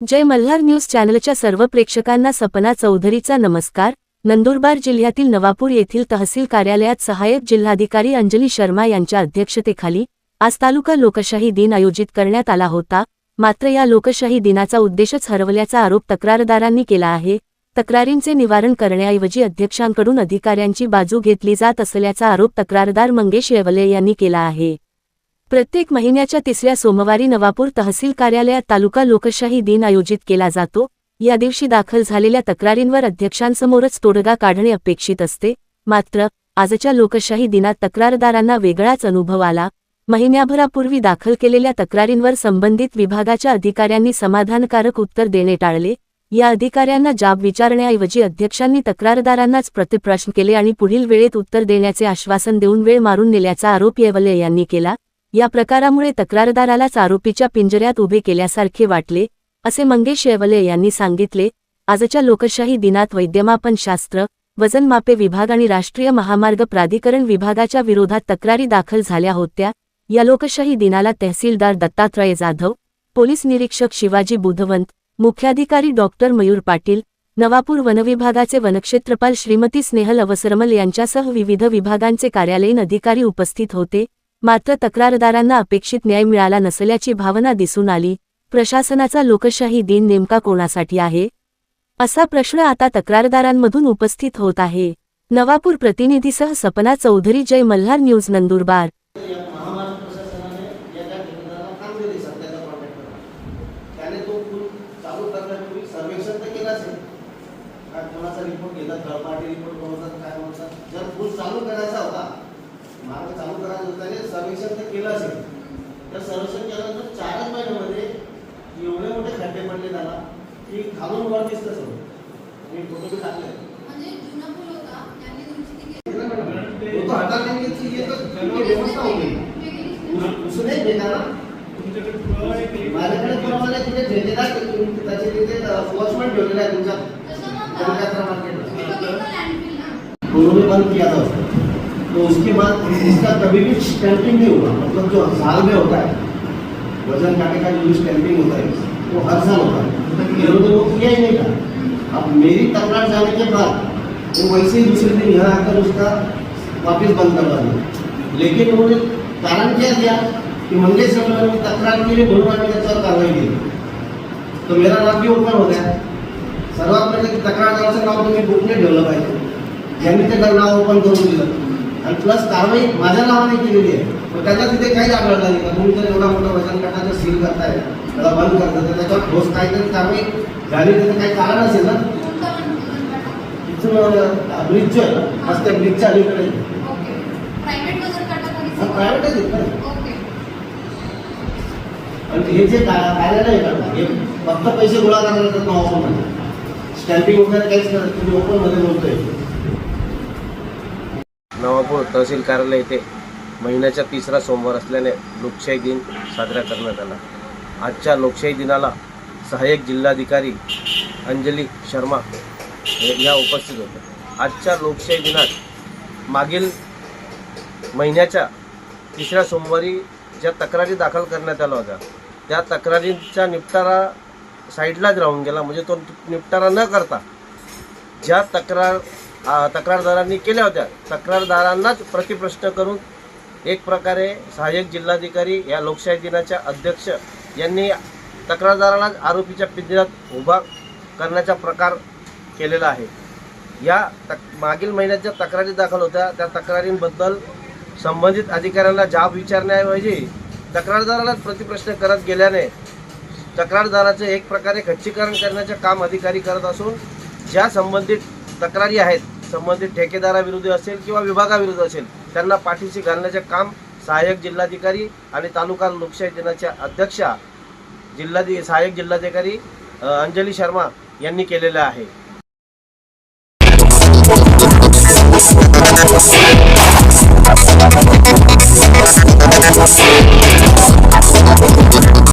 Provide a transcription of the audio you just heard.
जय Malhar news चॅनलच्या सर्व प्रेक्षकांना सपना चौधरीचा नमस्कार. नंदुरबार जिल्ह्यातील नवापूर येथील तहसील कार्यालयात सहाय्यक जिल्हाधिकारी अंजली शर्मा यांच्या अध्यक्षतेखाली आज तालुका लोकशाही दिन आयोजित करण्यात आला होता. मात्र या लोकशाही दिनाचा उद्देशच हरवल्याचा आरोप तक्रारदारांनी केला आहे. तक्रारींचे निवारण करण्याऐवजी अध्यक्षांकडून अधिकाऱ्यांची बाजू घेतली जात असल्याचा आरोप तक्रारदार मंगेश येवले यांनी केला आहे. प्रत्येक महिन्याच्या तिसऱ्या सोमवारी नवापूर तहसील कार्यालयात तालुका लोकशाही दिन आयोजित केला जातो. या दिवशी दाखल झालेल्या तक्रारींवर अध्यक्षांसमोरच तोडगा काढणे अपेक्षित असते. मात्र आजच्या लोकशाही दिनात तक्रारदारांना वेगळाच अनुभव आला. महिन्याभरापूर्वी दाखल केलेल्या तक्रारींवर संबंधित विभागाच्या अधिकाऱ्यांनी समाधानकारक उत्तर देणे टाळले. या अधिकाऱ्यांना जाब विचारण्याऐवजी अध्यक्षांनी तक्रारदारांनाच प्रतिप्रश्न केले आणि पुढील वेळेत उत्तर देण्याचे आश्वासन देऊन वेळ मारून नेल्याचा आरोप येवले यांनी केला. या प्रकारामुळे तक्रारदारालाच आरोपीच्या पिंजऱ्यात उभे केल्यासारखे वाटले असे मंगेश येवले यांनी सांगितले. आजच्या लोकशाही दिनात वैद्यमापन शास्त्र वजनमापे विभाग आणि राष्ट्रीय महामार्ग प्राधिकरण विभागाच्या विरोधात तक्रारी दाखल झाल्या होत्या. या लोकशाही दिनाला तहसीलदार दत्तात्रय जाधव पोलीस निरीक्षक शिवाजी बुधवंत मुख्याधिकारी डॉक्टर मयूर पाटील नवापूर वनविभागाचे वनक्षेत्रपाल श्रीमती स्नेहल अवसरमल यांच्यासह विविध विभागांचे कार्यालयीन अधिकारी उपस्थित होते. मात्र तक्रारदारांना अपेक्षित न्याय मिळाला नसल्याची भावना दिसून आली. प्रशासनाचा लोकशाही दिन नेमका कोणासाठी आहे? असा प्रश्न आता तक्रारदारांमधून उपस्थित होत आहे. नवापूर प्रतिनिधीसह सपना चौधरी जय मल्हार न्यूज नंदुरबार. कोणाचा रिपोर्ट घेतात थर्ड पार्टी रिपोर्ट बनवतात काय म्हणतात जर पूल चालू करायचा होता मार्ग चालू करायचा होता त्याने सर्वेक्षण तर केलं असेल. तर सर्वेक्षण केल्यानंतर चारच महिन्यामध्ये एवढे मोठे खड्डे पडले त्याला की खालून वर दिसतं सगळं. मी फोटो बी टाकले. म्हणजे हो. माझ्याकडे नाही तिथे ठेकेदार त्याचे तिथे वॉचमॅन ठेवलेला आहे तुमच्या मार्केटला बंद तो उसके बाद इसका कभी भी स्टैंपिंग नहीं हुआ मतलब जो साल में होता है, वज़न काटे का जो स्टैंपिंग होता है, वो हर साल होता है। लोग तो वो किया ही नहीं था। अब मेरी तकरार जाने के बाद, वो वैसे ही दूसरे दिन यहाँ आकर उसका वापस बंद करवा दिया। लेकिन उन्होंने कारण क्या दिया कि मंगेश सर ने तकरार के लिए म्हणून आम्ही त्याच्यावर कारवाई केली तो मेरा नाम भी ओपन हो गया। सर्वात पहिले की तक्रारदाराचं नाव तुम्ही बुकने ठेवलं पाहिजे यांनी ते नाव ओपन करून दिलं आणि प्लस कारवाई माझ्या नावाने केलेली आहे. पण त्याला तिथे काही आढळलं नाही. का तुम्ही जर एवढा मोठा वजन काटाचं सील करताय त्याला बंद करताय तर त्याच्यावर ठोस काहीतरी कारवाई झाली त्याचं काही कारण असेल ना? ब्रिज जो आहे ना त्या ब्रिजच्या अलीकडे. प्रायव्हेटच आहे खरं. आणि हे जे कार्यालय हे फक्त पैसे गोळा करायला नाव ओपनमध्ये स्टॅम्पिंग वगैरे काहीच करत तुम्ही ओपनमध्ये बोलतोय. नवापूर तहसील कार्यालय येथे महिन्याचा तिसरा सोमवार असल्याने लोकशाही दिन साजरा करण्यात आला. आजच्या लोकशाही दिनाला सहाय्यक जिल्हाधिकारी अंजली शर्मा हे- या उपस्थित होत्या आजच्या लोकशाही दिनात मागील महिन्याच्या तिसऱ्या सोमवारी ज्या तक्रारी दाखल करण्यात आल्या होत्या त्या तक्रारींचा निपटारा साईडलाच राहून गेला. म्हणजे तो निपटारा न करता ज्या तक्रार तक्रारदारांनी केल्या होत्या. तक्रारदारांनाच प्रतिप्रश्न करून एक प्रकारे सहाय्यक जिल्हाधिकारी या लोकशाही दिनाच्या अध्यक्ष यांनी तक्रारदारालाच आरोपीच्या पिंजऱ्यात उभा करण्याचा प्रकार केलेला आहे. या तक मागील महिन्यात ज्या तक्रारी दाखल होत्या त्या तक्रारींबद्दल संबंधित अधिकाऱ्यांना जाब विचारण्याऐवजी तक्रारदारालाच प्रतिप्रश्न करत गेल्याने तक्रारदाराचे एक प्रकारे खच्चीकरण करण्याचे काम अधिकारी करत असून ज्या संबंधित तक्रारी आहेत संबंधित ठेकेदाराविरुद्ध असेल किंवा विभागाविरुद्ध असेल त्यांना पाठीशी घालण्याचे काम सहाय्यक जिल्हाधिकारी आणि तालुका लोकशाही दिनाच्या अध्यक्षा जिल्हाधि सहाय्यक जिल्हाधिकारी अंजली शर्मा यांनी केलेलं आहे.